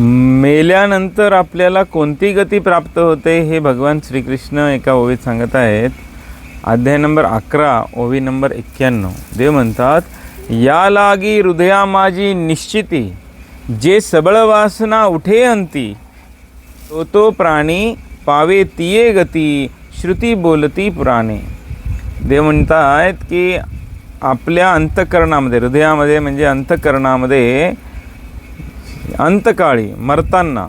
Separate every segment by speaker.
Speaker 1: मेल्यानंतर आपल्याला कोणती गती प्राप्त होते हे भगवान श्रीकृष्ण एका ओवीत सांगत आहेत. अध्याय नंबर अकरा ओवी नंबर एक्क्याण्णव. देव म्हणतात या लागी हृदया माझी निश्चिती जे सबळ वासना उठे अंती तो तो प्राणी पावे तिये गती श्रुती बोलती पुराणे. देव आहेत की आपल्या अंतकरणामध्ये हृदयामध्ये म्हणजे अंतकरणामध्ये अंतकाळी मरताना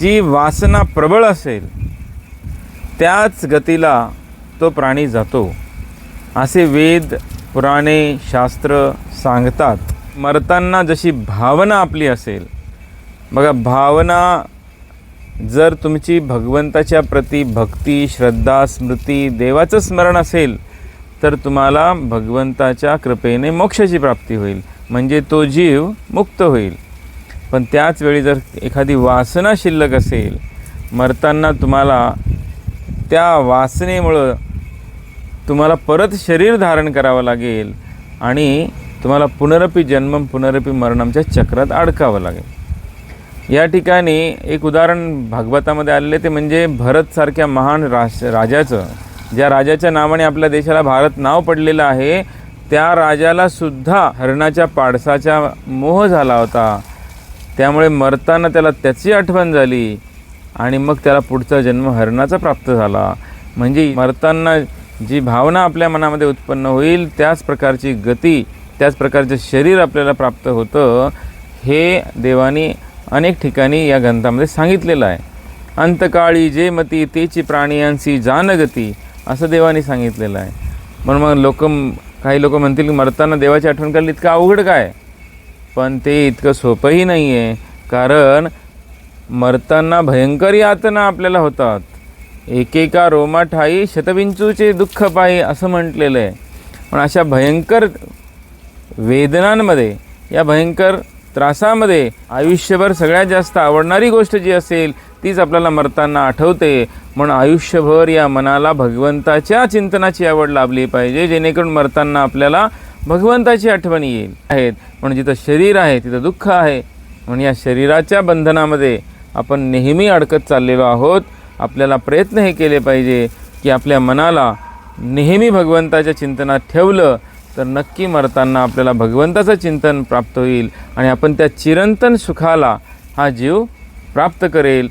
Speaker 1: जी वासना प्रबळ असेल त्याच गतीला तो प्राणी जातो. असे वेद पुराणे शास्त्र सांगतात मरताना जशी भावना आपली असेल. बघा भावना जर तुमची भगवंताच्या प्रती भक्ती श्रद्धा स्मृती देवाचं स्मरण असेल तर तुम्हाला भगवंताच्या कृपेने मोक्षाची प्राप्ती होईल. म्हणजे तो जीव मुक्त होईल. पण त्याच वेळी जर एखादी वासना शिल्लक असेल मरताना तुम्हाला त्या वासनेमुळं तुम्हाला परत शरीर धारण करावं लागेल आणि तुम्हाला पुनरपी जन्म पुनरपी मरणमच्या चक्रात अडकावं लागेल. या ठिकाणी एक उदाहरण भागवतामध्ये आलेले ते म्हणजे भरतसारख्या महान राश राजाचं. ज्या राजाच्या नावाने आपल्या देशाला भारत नाव पडलेलं आहे त्या राजाला सुद्धा हरणाच्या पाडसाचा मोह झाला होता. त्यामुळे मरताना त्याला त्याची आठवण झाली आणि मग त्याला पुढचा जन्म हरणाचा प्राप्त झाला. म्हणजे मरताना जी भावना आपल्या मनामध्ये उत्पन्न होईल त्याच प्रकारची गती त्याच प्रकारचं शरीर आपल्याला प्राप्त होतं हे देवानी अनेक ठिकाणी या ग्रंथामध्ये सांगितलेलं आहे. अंतकाळी जे मती तेची प्राणीयांची जानगती असं देवानी सांगितलेलं आहे. म्हणून मग लोक काही लोक म्हणतील की मरताना देवाची आठवण करायला इतकं अवघड काय? पण ते इतकं सोपंही नाही आहे कारण मरताना भयंकर यातना आपल्याला होतात. एकेका रोमाठाई शतविंचूचे दुःख पायी असं म्हटलेलं आहे पण अशा भयंकर वेदनांमध्ये या भयंकर त्रासामध्ये आयुष्यभर सगळ्यात जास्त आवडणारी गोष्ट जी असेल तीच आपल्याला मरताना आठवते. म्हणून आयुष्यभर या मनाला भगवंताच्या चिंतनाची आवड लाभली पाहिजे जेणेकरून मरताना आपल्याला भगवंताची आठवण येईल. आहेत. म्हणून जिथं शरीर आहे तिथं दुःख आहे. म्हणून या शरीराच्या बंधनामध्ये आपण नेहमी अडकत चाललेलो आहोत. आपल्याला प्रयत्न हे केले पाहिजे की आपल्या मनाला नेहमी भगवंताच्या चिंतनात ठेवलं तर नक्की मरताना आपल्याला भगवंताचं चिंतन प्राप्त होईल आणि आपण त्या चिरंतन सुखाला हा जीव प्राप्त करेल.